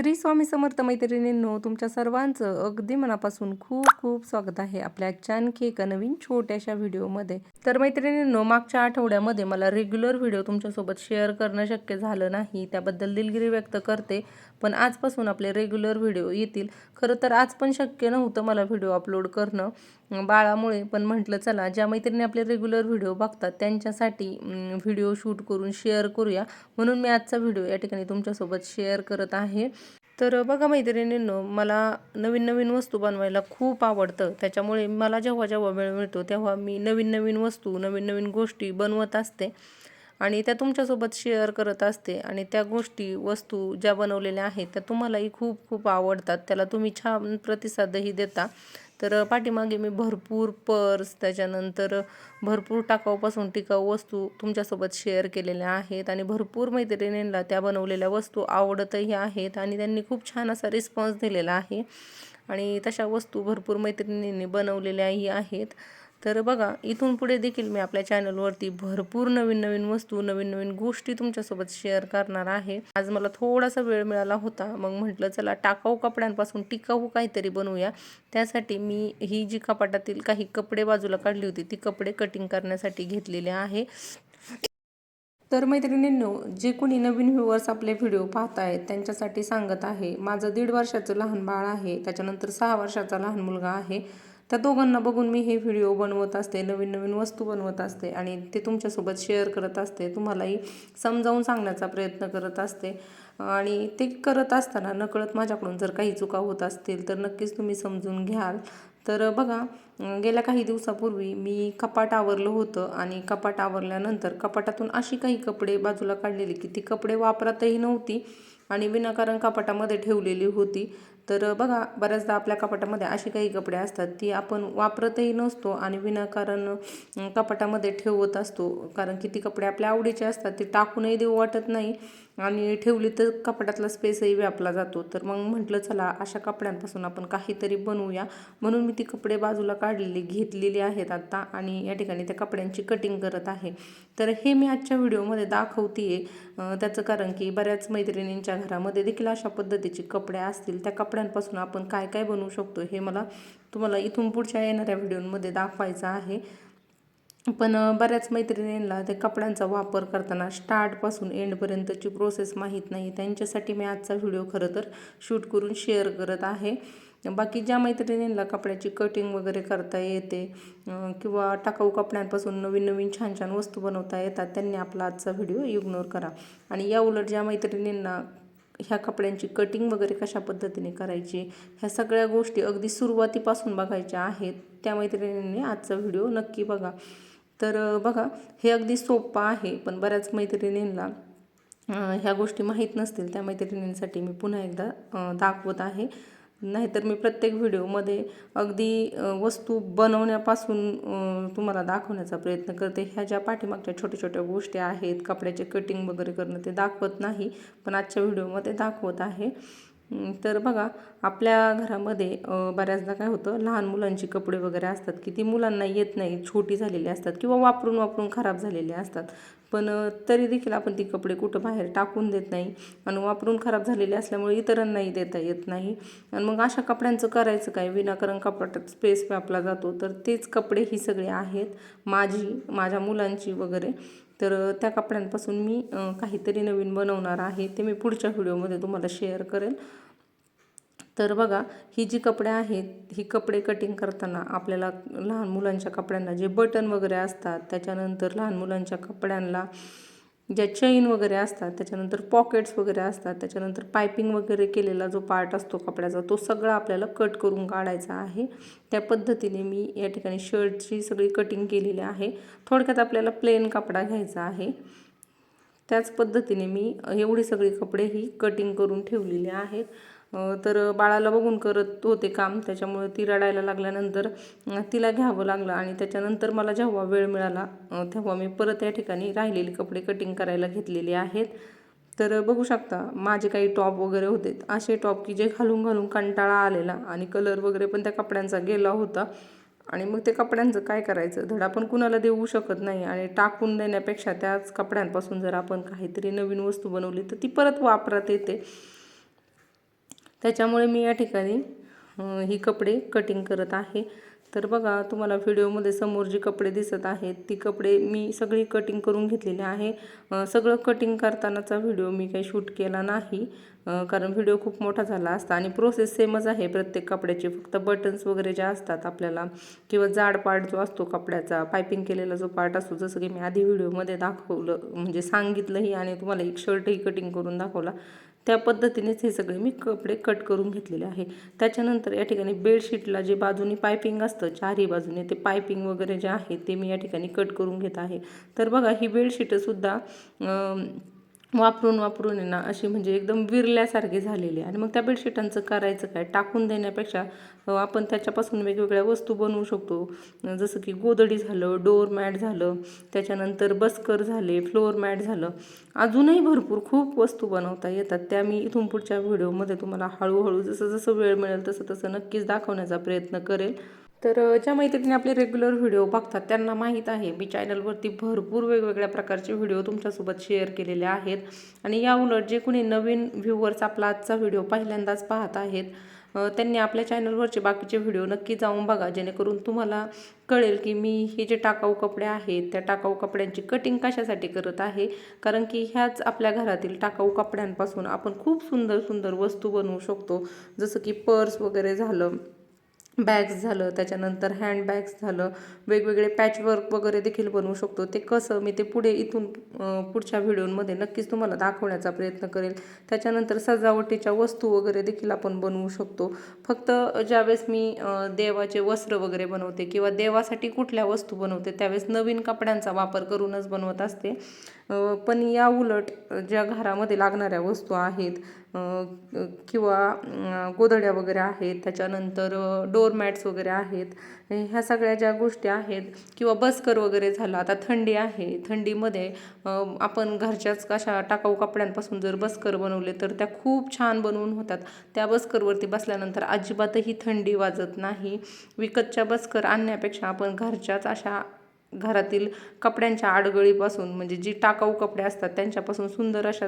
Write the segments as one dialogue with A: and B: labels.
A: श्री स्वामी समर्थ मैत्रिणींनो तुमच्या सर्वांचं अगदी मनापासून खूप खूप स्वागत आहे आपल्या आजच्या आणखी एका नवीन छोट्याशा व्हिडिओमध्ये. तर मैत्रिणींनो मागच्या आठवड्यामध्ये मला रेग्युलर व्हिडिओ तुमच्यासोबत शेअर करणं शक्य झालं नाही त्याबद्दल दिलगिरी व्यक्त करते पण आजपासून आपले रेग्युलर व्हिडिओ येतील. खरं तर आज पण शक्य नव्हतं मला व्हिडिओ अपलोड करणं बाळामुळे पण म्हटलं चला ज्या मैत्रिणी आपले रेग्युलर व्हिडिओ बघतात त्यांच्यासाठी व्हिडिओ शूट करून शेअर करूया. म्हणून मी आजचा व्हिडिओ या ठिकाणी तुमच्यासोबत शेअर करत आहे. तर बघा मैत्रिणींनो मला नवीन नवीन वस्तू बनवायला खूप आवडतं. त्याच्यामुळे मला जेव्हा जेव्हा वेळ मिळतो तेव्हा मी नवीन नवीन वस्तू नवीन नवीन गोष्टी बनवत असते. आणि त्या तुमच्यासोबत शेअर करत असते. आणि त्या गोष्टी वस्तू ज्या बनवलेल्या आहेत त्या तुम्हालाही खूप खूप आवडतात. त्याला तुम्ही छान प्रतिसादही देता. तर पाठीमागे मी भरपूर पर्स त्याच्यानंतर भरपूर टाकाऊपासून टिकाऊ वस्तू तुमच्यासोबत शेअर केलेल्या आहेत आणि भरपूर मैत्रिणींना त्या बनवलेल्या वस्तू आवडतही आहेत आणि त्यांनी खूप छान असा रिस्पॉन्स दिलेला आहे. आणि तशा वस्तू भरपूर मैत्रिणींनी बनवलेल्याही आहेत. तर बघा इथून पुढे देखील मी आपल्या चॅनलवरती भरपूर नवीन नवीन वस्तू नवीन नवीन गोष्टी तुमच्यासोबत शेअर करणार आहे. आज मला थोडासा वेळ मिळाला होता मग म्हटलं चला टाकाऊ कपड्यांपासून टिकाऊ काहीतरी बनवूया. त्यासाठी मी ही जी कपाटातील काही कपडे बाजूला काढली होती ती कपडे कटिंग करण्यासाठी घेतलेले आहे. तर मैत्रिणींनो जे कोणी नवीन व्ह्युअर्स आपले व्हिडिओ पाहत आहेत त्यांच्यासाठी सांगत आहे माझं दीड वर्षाचं लहान बाळ आहे त्याच्यानंतर सहा वर्षाचा लहान मुलगा आहे. त्या दोघांना बघून मी हे व्हिडिओ बनवत असते नवीन नवीन वस्तू बनवत असते आणि ते तुमच्यासोबत शेअर करत असते तुम्हालाही समजावून सांगण्याचा प्रयत्न करत असते. आणि ते करत असताना नकळत माझ्याकडून जर काही चुका होत असतील तर नक्कीच तुम्ही समजून घ्याल. तर बघा गेल्या काही दिवसापूर्वी मी कपाट आवरलं होतं आणि कपाट आवरल्यानंतर कपाटातून अशी काही कपडे बाजूला काढलेली की ती कपडे वापरतही नव्हती आणि विनाकारण कपाटामध्ये ठेवलेली होती. तर बघा बऱ्याचदा आपल्या कपाटामध्ये अशी काही कपडे असतात ती आपण वापरतही नसतो आणि विनाकारण कपाटामध्ये ठेवत असतो. कारण की ती कपडे आपल्या आवडीचे असतात ती टाकूनही देऊ वाटत नाही. आणि ठेवली तर कपड्यातला स्पेसही व्यापला जातो. तर मग म्हटलं चला अशा कपड्यांपासून आपण काहीतरी बनवूया. म्हणून मी ती कपडे बाजूला काढलेली घेतलेली आहेत आत्ता आणि या ठिकाणी त्या कपड्यांची कटिंग करत आहे. तर हे मी आजच्या व्हिडिओमध्ये दाखवते आहे त्याचं कारण की बऱ्याच मैत्रिणींच्या घरामध्ये देखील अशा पद्धतीचे कपडे असतील. त्या कपड्यांपासून आपण काय काय बनवू शकतो हे मला तुम्हाला इथून पुढच्या येणाऱ्या व्हिडिओमध्ये दाखवायचं आहे. पण बऱ्याच मैत्रिणींना ते कपड्यांचा वापर करताना स्टार्टपासून एंडपर्यंतची प्रोसेस माहीत नाही. त्यांच्यासाठी मी आजचा व्हिडिओ खरं तर शूट करून शेअर करत आहे. बाकी ज्या मैत्रिणींना कपड्याची कटिंग वगैरे करता येते किंवा टाकाऊ कपड्यांपासून नवीन नवीन छान छान वस्तू बनवता येतात त्यांनी आपला आजचा व्हिडिओ इग्नोर करा. आणि या उलट ज्या मैत्रिणींना ह्या कपड्यांची कटिंग वगैरे कशा पद्धतीने करायची ह्या सगळ्या गोष्टी अगदी सुरुवातीपासून बघायच्या आहेत त्या मैत्रिणींनी आजचा व्हिडिओ नक्की बघा. तर बघा हे अगदी सोपं आहे पण बऱ्याच मैत्रिणींना ह्या गोष्टी माहीत नसतील. त्या मैत्रिणींसाठी मी पुन्हा एकदा दाखवत आहे. नाहीतर मी प्रत्येक व्हिडिओमध्ये अगदी वस्तू बनवण्यापासून तुम्हाला दाखवण्याचा प्रयत्न करते. ह्या ज्या पाठीमागच्या छोट्या छोट्या गोष्टी आहेत कपड्याचे कटिंग वगैरे करणं ते दाखवत नाही पण आजच्या व्हिडिओमध्ये दाखवत आहे. तर बघा आपल्या घरामध्ये बऱ्याचदा काय होतं लहान मुलांची कपडे वगैरे असतात की ती मुलांना येत नाही छोटी झालेली असतात किंवा वापरून वापरून खराब झालेली असतात. पण तरी देखील आपण ती कपडे कुठं बाहेर टाकून देत नाही आणि वापरून खराब झालेले असल्यामुळे इतरांनाही देता येत नाही. आणि मग अशा कपड्यांचं करायचं काय? विनाकारण कपाटात स्पेस व्यापला जातो. तर तेच कपडे ही सगळे आहेत. माझी माझ्या मुलांची वगैरे. तर त्या कपड्यांपासून मी काहीतरी नवीन बनवणार आहे ते मी पुढच्या व्हिडिओमध्ये तुम्हाला शेअर करेल. तर बघा ही जी कपडे आहेत ही कपडे कटिंग करताना आपल्याला लहान मुलांच्या कपड्यांना जे बटन वगैरे असतात त्याच्यानंतर लहान मुलांच्या कपड्यांना ज्या चैन वगैरे असतात त्याच्यानंतर पॉकेट्स वगैरे असतात त्याच्यानंतर पायपिंग वगैरे केलेला जो पार्ट असतो कपड्याचा तो सगळा आपल्याला कट करून काढायचा आहे. त्या पद्धतीने मी या ठिकाणी शर्टची सगळी कटिंग केलेली आहे. थोडक्यात आपल्याला प्लेन कपडा घ्यायचा आहे. त्याच पद्धतीने मी एवढी सगळी कपडे ही कटिंग करून ठेवलेली आहेत. तर बाळाला बघून करत होते काम. त्याच्यामुळे ती रडायला लागल्यानंतर तिला घ्यावं लागलं आणि त्याच्यानंतर मला जेव्हा वेळ मिळाला तेव्हा मी परत या ठिकाणी राहिलेले कपडे कटिंग करायला घेतलेले आहेत. तर बघू शकता माझे काही टॉप वगैरे होते. असे टॉप की जे घालून घालून कंटाळा आलेला आणि कलर वगैरे पण त्या कपड्यांचा गेला होता. आणि मग ते कपड्यांचं काय करायचं? धडा पण कुणाला देऊ शकत नाही आणि टाकून देण्यापेक्षा त्याच कपड्यांपासून जर आपण काहीतरी नवीन वस्तू बनवली तर ती परत वापरात येते. त्याच्यामुळे मी या ठिकाणी ही कपडे कटिंग करत आहे. तर बघा तुम्हाला व्हिडिओमध्ये समोर जी कपडे दिसत आहेत ती कपडे मी सगळी कटिंग करून घेतलेली आहे. सगळं कटिंग करतानाचा व्हिडिओ मी काही शूट केला नाही. कारण व्हिडिओ खूप मोठा झाला असता आणि प्रोसेस सेमच आहे. प्रत्येक कपड्याची फक्त बटन्स वगैरे ज्या असतात आपल्याला किंवा जाड पार्ट जो असतो कपड्याचा पायपिंग केलेला जो पार्ट असतो जसं की मी आधी व्हिडिओमध्ये दाखवलं म्हणजे सांगितलंही आणि तुम्हाला एक शर्टही कटिंग करून दाखवला त्या पद्धतीनेच हे सगळे मी कपडे कट करून घेतलेले आहे. त्याच्यानंतर या ठिकाणी बेडशीटला जे बाजूनी पायपिंग असतं चारही बाजूने ते पायपिंग वगैरे जे आहे ते मी या ठिकाणी कट करून घेत आहे. तर बघा ही बेडशीटसुद्धा वापरून वापरून आहे ना अशी म्हणजे एकदम विरल्यासारखी झालेली आणि मग त्या बेडशीटांचं करायचं काय? टाकून देण्यापेक्षा आपण त्याच्यापासून वेगवेगळ्या वस्तू बनवू शकतो. जसं की गोदडी झालं डोअर मॅट झालं त्याच्यानंतर बस्कर झाले फ्लोअर मॅट झालं. अजूनही भरपूर खूप वस्तू बनवता येतात. त्या मी इथून पुढच्या व्हिडिओमध्ये तुम्हाला हळूहळू जसं जसं वेळ मिळेल तसं तसं नक्कीच दाखवण्याचा प्रयत्न करेल. तर ज्या मैत्रिणी आपले रेग्युलर व्हिडिओ बघतात त्यांना माहीत आहे मी चॅनलवरती भरपूर वेगवेगळ्या प्रकारचे व्हिडिओ तुमच्यासोबत शेअर केलेले आहेत. आणि या उलट जे कोणी नवीन व्ह्यूवर्स आपला आजचा व्हिडिओ पहिल्यांदाच पाहत आहेत त्यांनी आपल्या चॅनलवरचे बाकीचे व्हिडिओ नक्की जाऊन बघा जेणेकरून तुम्हाला कळेल की मी हे जे टाकाऊ कपडे आहेत त्या टाकाऊ कपड्यांची कटिंग कशासाठी करत आहे? कारण की ह्याच आपल्या घरातील टाकाऊ कपड्यांपासून आपण खूप सुंदर सुंदर वस्तू बनवू शकतो. जसं की पर्स वगैरे झालं बॅग्स झालं त्याच्यानंतर हँडबॅग्स झालं वेगवेगळे पॅचवर्क वगैरे देखील बनवू शकतो. ते कसं मी ते पुढे इथून पुढच्या व्हिडिओमध्ये नक्कीच तुम्हाला दाखवण्याचा प्रयत्न करेल. त्याच्यानंतर सजावटीच्या वस्तू वगैरे देखील आपण बनवू शकतो. फक्त ज्यावेळेस मी देवाचे वस्त्र वगैरे बनवते किंवा देवासाठी कुठल्या वस्तू बनवते त्यावेळेस नवीन कपड्यांचा वापर करूनच बनवत असते. पण या उलट ज्या घरामध्ये लागणाऱ्या वस्तू आहेत किंवा गोधड्या वगैरे आहेत त्याच्यानंतर डोरमॅट्स वगैरे आहेत. ह्या सगळ्या ज्या गोष्टी आहेत किंवा बस्कर वगैरे झालं आता थंडी आहे. थंडीमध्ये आपण घरच्याच कशा टाकाऊ कपड्यांपासून जर बस्कर बनवले तर त्या खूप छान बनवून होतात. त्या बस्करवरती बसल्यानंतर अजिबातही थंडी वाजत नाही. विकतच्या बस्कर आणण्यापेक्षा आपण घरच्याच अशा घरातील कपड्यांच्या आडगळीपासून म्हणजे जी टाकाऊ कपडे असतात त्यांच्यापासून सुंदर अशा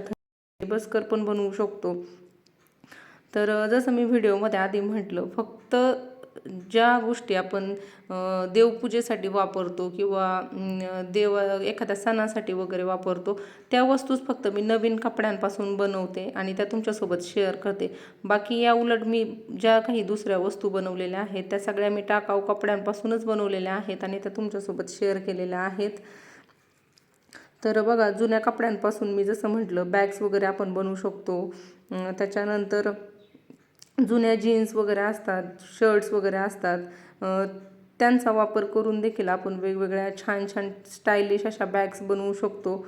A: बस्कर पण बनवू शकतो. तर जसं मी व्हिडिओमध्ये आधी म्हटलं फक्त ज्या गोष्टी आपण देवपूजेसाठी वापरतो किंवा देव एखाद्या सणासाठी वगैरे वापरतो त्या वस्तूच फक्त मी नवीन कपड्यांपासून बनवते आणि त्या तुमच्यासोबत शेअर करते. बाकी या उलट मी ज्या काही दुसऱ्या वस्तू बनवलेल्या आहेत त्या सगळ्या मी टाकाऊ कपड्यांपासूनच बनवलेल्या आहेत आणि त्या तुमच्यासोबत शेअर केलेल्या आहेत. तर बघा जुन्या कपड्यांपासून मी जसं म्हटलं बॅग्स वगैरे आपण बनवू शकतो. त्याच्यानंतर जुन्या जीन्स वगैरे असतात शर्ट्स वगैरे असतात. त्यांचा वापर करून देखील आपण वेगवेगळ्या छान छान स्टायलिश अशा बॅग्स बनवू शकतो.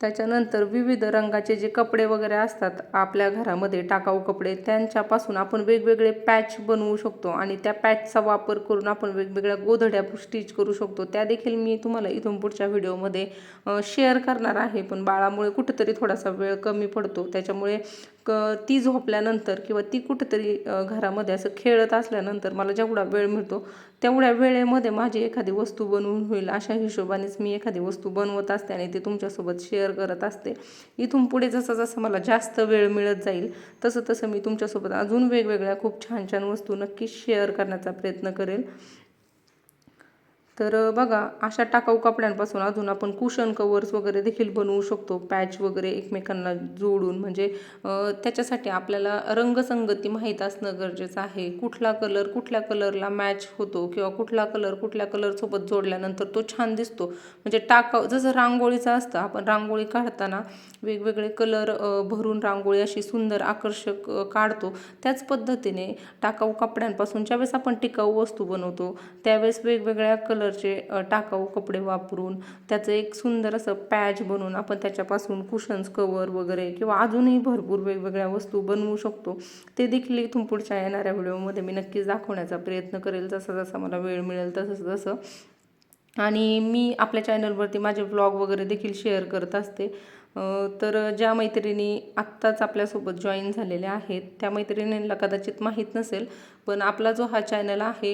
A: त्याच्यानंतर विविध रंगाचे जे कपडे वगैरे असतात आपल्या घरामध्ये टाकाऊ कपडे त्यांच्यापासून आपण वेगवेगळे पॅच बनवू शकतो आणि त्या पॅचचा वापर करून आपण वेगवेगळ्या गोधड्या स्टिच करू शकतो. त्या देखील मी तुम्हाला इथून पुढच्या व्हिडिओमध्ये शेअर करणार आहे. पण बाळामुळे कुठेतरी थोडासा वेळ कमी पडतो. त्याच्यामुळे क ती झोपल्यानंतर किंवा ती कुठेतरी घरामध्ये असं खेळत असल्यानंतर मला जेवढा वेळ मिळतो तेवढ्या वेळेमध्ये माझी एखादी वस्तू बनवून होईल. अशा हिशोबानेच मी एखादी वस्तू बनवत असते आणि ती तुमच्यासोबत शेअर करत असते. इथून पुढे जसं जसं मला जास्त वेळ मिळत जाईल तसं तसं मी तुमच्यासोबत अजून वेगवेगळ्या खूप छान छान वस्तू नक्कीच शेअर करण्याचा प्रयत्न करेल. तर बघा अशा टाकाऊ कपड्यांपासून अजून आपण कुशन कवर्स वगैरे देखील बनवू शकतो पॅच वगैरे एकमेकांना जोडून. म्हणजे त्याच्यासाठी आपल्याला रंगसंगती माहीत असणं गरजेचं आहे. कुठला कलर कुठल्या कलरला मॅच होतो किंवा कुठला कलर कुठल्या कलरसोबत जोडल्यानंतर तो छान दिसतो. म्हणजे टाकाऊ जसं रांगोळीचं असतं आपण रांगोळी काढताना वेगवेगळे कलर भरून रांगोळी अशी सुंदर आकर्षक काढतो. त्याच पद्धतीने टाकाऊ कपड्यांपासून ज्यावेळेस आपण टिकाऊ वस्तू बनवतो त्यावेळेस वेगवेगळ्या कलर कलरचे टाकाऊ कपडे वापरून त्याचं एक सुंदर असं पॅच बनवून आपण त्याच्यापासून कुशन्स कवर वगैरे किंवा अजूनही भरपूर वेगवेगळ्या वस्तू बनवू शकतो. ते देखील इथून पुढच्या येणाऱ्या व्हिडिओमध्ये मी नक्कीच दाखवण्याचा प्रयत्न करेल. जसा जसा मला वेळ मिळेल तसं तसं. आणि मी आपल्या चॅनलवरती माझे व्लॉग वगैरे देखील शेअर करत असते. तर ज्या मैत्रिणी आत्ताच आपल्यासोबत जॉईन झालेल्या आहेत त्या मैत्रिणींना कदाचित माहीत नसेल पण आपला जो हा चॅनल आहे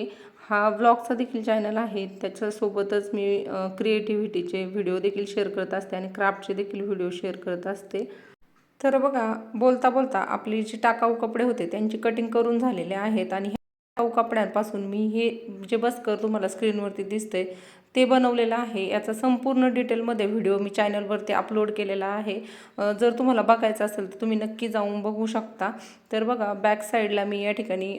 A: हा व्लॉगचा देखील चॅनल आहे. त्याच्यासोबतच मी क्रिएटिव्हिटीचे व्हिडिओ देखील शेअर करत असते आणि क्राफ्टचे देखील व्हिडिओ शेअर करत असते. तर बघा बोलता बोलता आपली जी टाकाऊ कपडे होते त्यांची कटिंग करून झालेले आहेत आणि टाकाऊ कपड्यांपासून मी हे जे बसकर तुम्हाला स्क्रीनवरती दिसतंय ते बनवलेलं आहे. याचा संपूर्ण डिटेलमध्ये व्हिडिओ मी चॅनलवरती अपलोड केलेला आहे. जर तुम्हाला बघायचं असेल तर तुम्ही नक्की जाऊन बघू शकता. तर बघा बॅक साईडला मी या ठिकाणी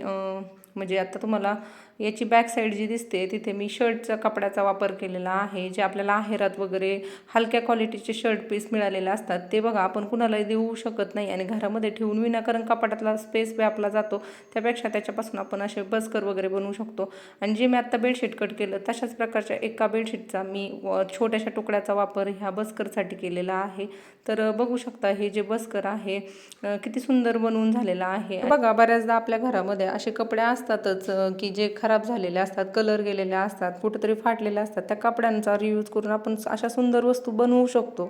A: म्हणजे आता तुम्हाला याची बॅक साईड जी दिसते तिथे मी शर्टचा कपड्याचा वापर केलेला आहे. जे आपल्याला आहेरात वगैरे हलक्या क्वालिटीचे शर्ट पीस मिळालेले असतात ते बघा आपण कुणालाही देऊ शकत नाही आणि घरामध्ये ठेवून विनाकारण कपाटातला स्पेस व्यापला जातो. त्यापेक्षा त्याच्यापासून आपण असे बस्कर वगैरे बनवू शकतो. आणि जे मी आत्ता बेडशीट कट केलं तशाच प्रकारच्या एका बेडशीटचा मी व- छोट्याशा तुकड्याचा वापर ह्या बस्करसाठी केलेला आहे. तर बघू शकता हे जे बस्कर आहे किती सुंदर बनवून झालेलं आहे. बघा बऱ्याचदा आपल्या घरामध्ये असे कपडे असतातच की जे खराब झालेले असतात कलर गेलेले असतात कुठेतरी फाटलेले असतात त्या कपड्यांचा रियूज करून आपण अशा सुंदर वस्तू बनवू शकतो.